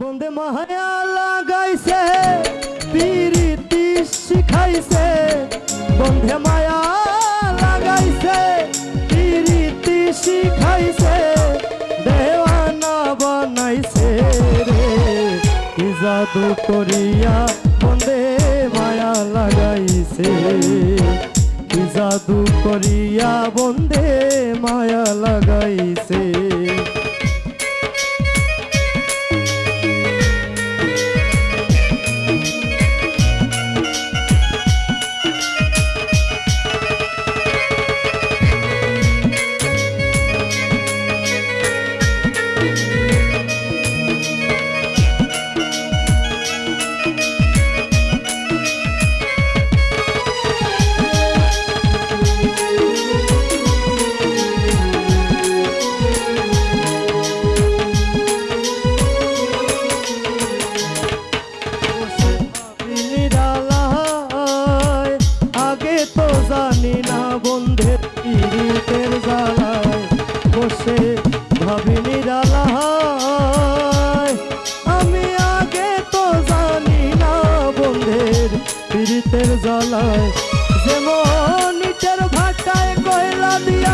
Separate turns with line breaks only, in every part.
বন্দে মায়া লাগাইছে, পিরিতি শিখাইছে। বন্ধে মায়া লাগাইছে, পিরিতি শিখাইছে। দেওয়ানা বানাইছে রে, কি জাদু করিয়া বন্দে মায়া লাগাইছে। কি জাদু করিয়া বন্দে মায়া লাগাইছে। জ্বালায় যেমন ইটের ভাটায় কয়লা দিয়া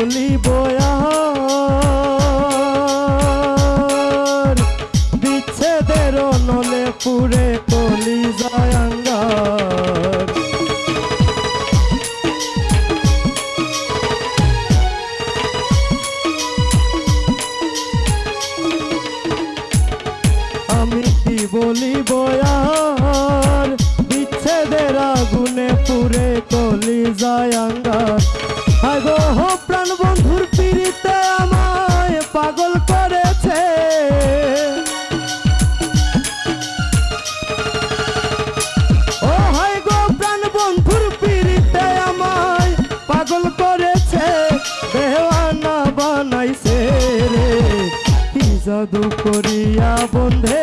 বলি বয়ার বিচ্ছেদের নলে পুরে কলি জয়াঙ্গার। আমি কি বলি বয়ার বিচ্ছেদের আগুনে পুরে কলি জয়াঙ্গার। আগো হো প্রাণ করেছে ও হাই গো প্রাণ বন্ধুর পিড়িতে আমায় পাগল করেছে দেওয়ানা বানাইছে রে। কি জাদু করিয়া বন্ধে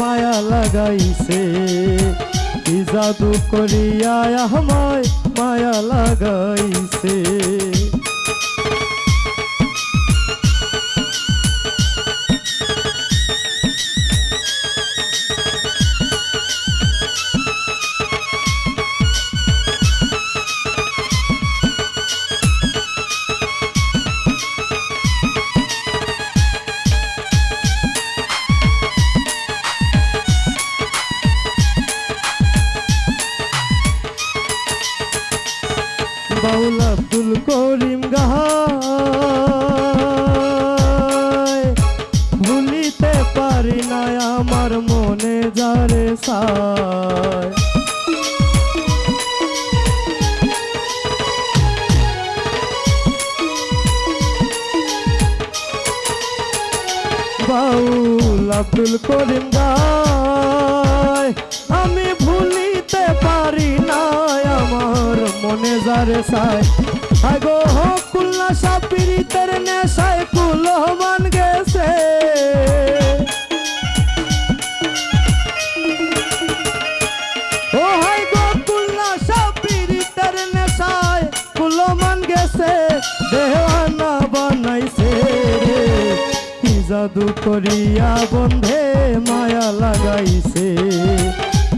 মায়া লাগাইছে। কি জাদু করিয়া আমায় মায়া লাগাইছে। বাউল আব্দুল করিম গাহায় ভুলিতে পারি না আমার মনে যারে সায়। বাউল আব্দুল করিম গায়। আমি ভুলিতে পারি না আমার মনে যারে সায় আগো কুল্লা কুল্লা সাপিরিতের নেশায় কুলমান গেছে। দেওয়ানা বানাইছে রে, কি জাদু করিয়া বন্ধে মায়া লাগাইছে।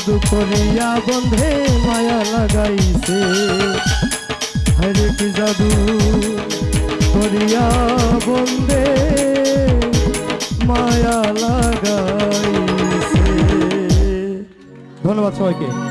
জাদু করিয়া বন্ধে মায়া লাগাইছে। হরে কি জাদু করিয়া বন্ধে মায়া লাগাইছে। ধন্যবাদ সবাইকে।